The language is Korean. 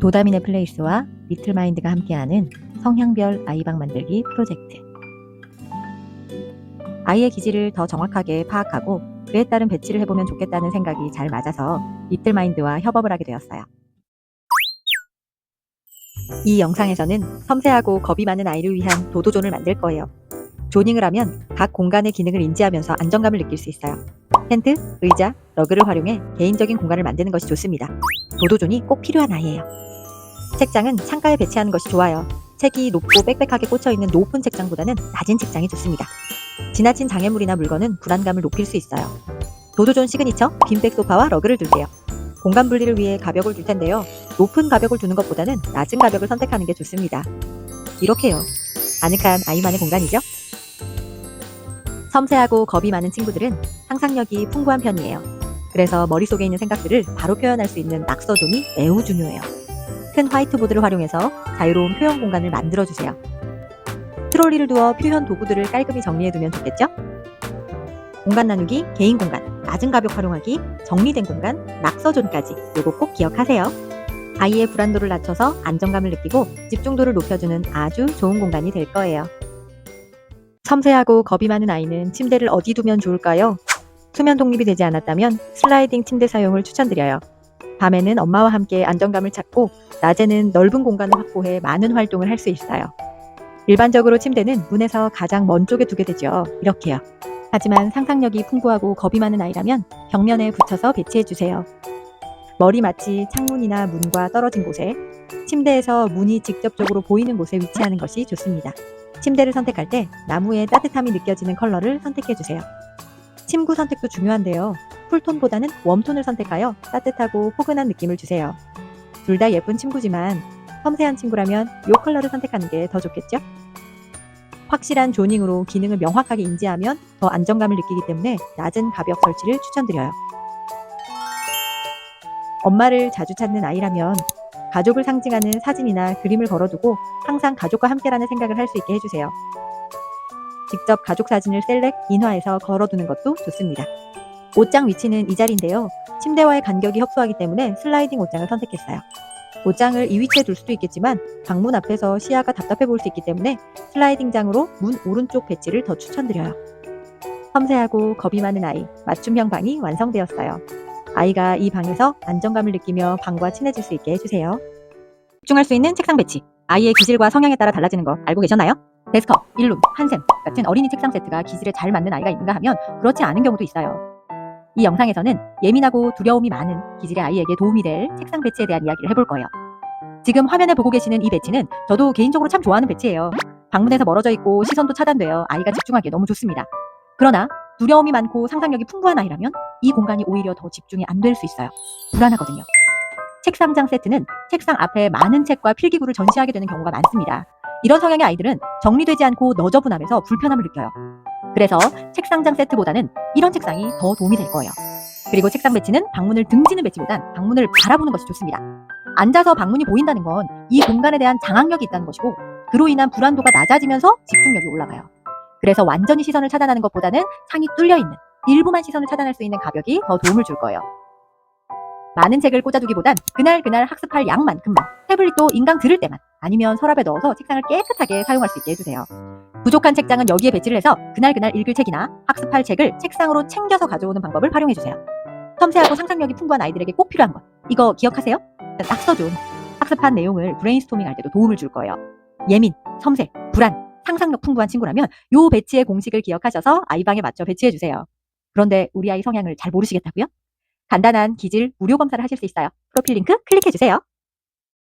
도다미네 플레이스와 리틀마인드가 함께하는 성향별 아이방 만들기 프로젝트. 아이의 기질을 더 정확하게 파악하고 그에 따른 배치를 해보면 좋겠다는 생각이 잘 맞아서 리틀마인드와 협업을 하게 되었어요. 이 영상에서는 섬세하고 겁이 많은 아이를 위한 도도존을 만들 거예요. 조닝을 하면 각 공간의 기능을 인지하면서 안정감을 느낄 수 있어요. 텐트, 의자, 러그를 활용해 개인적인 공간을 만드는 것이 좋습니다. 도도존이 꼭 필요한 아이예요. 책장은 창가에 배치하는 것이 좋아요. 책이 높고 빽빽하게 꽂혀 있는 높은 책장보다는 낮은 책장이 좋습니다. 지나친 장애물이나 물건은 불안감을 높일 수 있어요. 도도존 시그니처 빈백 소파와 러그를 둘게요. 공간 분리를 위해 가벽을 둘 텐데요. 높은 가벽을 두는 것보다는 낮은 가벽을 선택하는 게 좋습니다. 이렇게요. 아늑한 아이만의 공간이죠? 섬세하고 겁이 많은 친구들은 상상력이 풍부한 편이에요. 그래서 머릿속에 있는 생각들을 바로 표현할 수 있는 낙서존이 매우 중요해요. 큰 화이트보드를 활용해서 자유로운 표현 공간을 만들어주세요. 트롤리를 두어 표현 도구들을 깔끔히 정리해두면 좋겠죠? 공간 나누기, 개인 공간, 낮은 가벽 활용하기, 정리된 공간, 낙서존까지 요거 꼭 기억하세요. 아이의 불안도를 낮춰서 안정감을 느끼고 집중도를 높여주는 아주 좋은 공간이 될 거예요. 섬세하고 겁이 많은 아이는 침대를 어디 두면 좋을까요? 수면 독립이 되지 않았다면 슬라이딩 침대 사용을 추천드려요. 밤에는 엄마와 함께 안정감을 찾고 낮에는 넓은 공간을 확보해 많은 활동을 할 수 있어요. 일반적으로 침대는 문에서 가장 먼 쪽에 두게 되죠. 이렇게요. 하지만 상상력이 풍부하고 겁이 많은 아이라면 벽면에 붙여서 배치해 주세요. 머리 마치 창문이나 문과 떨어진 곳에 침대에서 문이 직접적으로 보이는 곳에 위치하는 것이 좋습니다. 침대를 선택할 때 나무의 따뜻함이 느껴지는 컬러를 선택해 주세요. 침구 선택도 중요한데요. 쿨톤보다는 웜톤을 선택하여 따뜻하고 포근한 느낌을 주세요. 둘 다 예쁜 침구지만 섬세한 친구라면 이 컬러를 선택하는 게 더 좋겠죠? 확실한 조닝으로 기능을 명확하게 인지하면 더 안정감을 느끼기 때문에 낮은 가벽 설치를 추천드려요. 엄마를 자주 찾는 아이라면 가족을 상징하는 사진이나 그림을 걸어두고 항상 가족과 함께라는 생각을 할 수 있게 해주세요. 직접 가족 사진을 셀렉, 인화해서 걸어두는 것도 좋습니다. 옷장 위치는 이 자리인데요. 침대와의 간격이 협소하기 때문에 슬라이딩 옷장을 선택했어요. 옷장을 이 위치에 둘 수도 있겠지만 방문 앞에서 시야가 답답해 보일 수 있기 때문에 슬라이딩장으로 문 오른쪽 배치를 더 추천드려요. 섬세하고 겁이 많은 아이, 맞춤형 방이 완성되었어요. 아이가 이 방에서 안정감을 느끼며 방과 친해질 수 있게 해주세요. 집중할 수 있는 책상 배치. 아이의 기질과 성향에 따라 달라지는 거 알고 계셨나요? 데스크업, 일룸, 한샘 같은 어린이 책상 세트가 기질에 잘 맞는 아이가 있는가 하면 그렇지 않은 경우도 있어요. 이 영상에서는 예민하고 두려움이 많은 기질의 아이에게 도움이 될 책상 배치에 대한 이야기를 해볼 거예요. 지금 화면에 보고 계시는 이 배치는 저도 개인적으로 참 좋아하는 배치예요. 방문에서 멀어져 있고 시선도 차단되어 아이가 집중하기에 너무 좋습니다. 그러나 두려움이 많고 상상력이 풍부한 아이라면 이 공간이 오히려 더 집중이 안 될 수 있어요. 불안하거든요. 책상장 세트는 책상 앞에 많은 책과 필기구를 전시하게 되는 경우가 많습니다. 이런 성향의 아이들은 정리되지 않고 너저분함에서 불편함을 느껴요. 그래서 책상장 세트보다는 이런 책상이 더 도움이 될 거예요. 그리고 책상 배치는 방문을 등지는 배치보단 방문을 바라보는 것이 좋습니다. 앉아서 방문이 보인다는 건 이 공간에 대한 장악력이 있다는 것이고 그로 인한 불안도가 낮아지면서 집중력이 올라가요. 그래서 완전히 시선을 차단하는 것보다는 상이 뚫려 있는 일부만 시선을 차단할 수 있는 가벽이 더 도움을 줄 거예요. 많은 책을 꽂아두기보단 그날 그날 학습할 양만큼만 태블릿도 인강 들을 때만 아니면 서랍에 넣어서 책상을 깨끗하게 사용할 수 있게 해주세요. 부족한 책장은 여기에 배치를 해서 그날 그날 읽을 책이나 학습할 책을 책상으로 챙겨서 가져오는 방법을 활용해주세요. 섬세하고 상상력이 풍부한 아이들에게 꼭 필요한 것 이거 기억하세요? 낙서존 학습한 내용을 브레인스토밍 할 때도 도움을 줄 거예요. 예민, 섬세, 불안, 상상력 풍부한 친구라면 요 배치의 공식을 기억하셔서 아이방에 맞춰 배치해 주세요. 그런데 우리 아이 성향을 잘 모르시겠다고요? 간단한 기질 무료 검사를 하실 수 있어요. 프로필 링크 클릭해 주세요.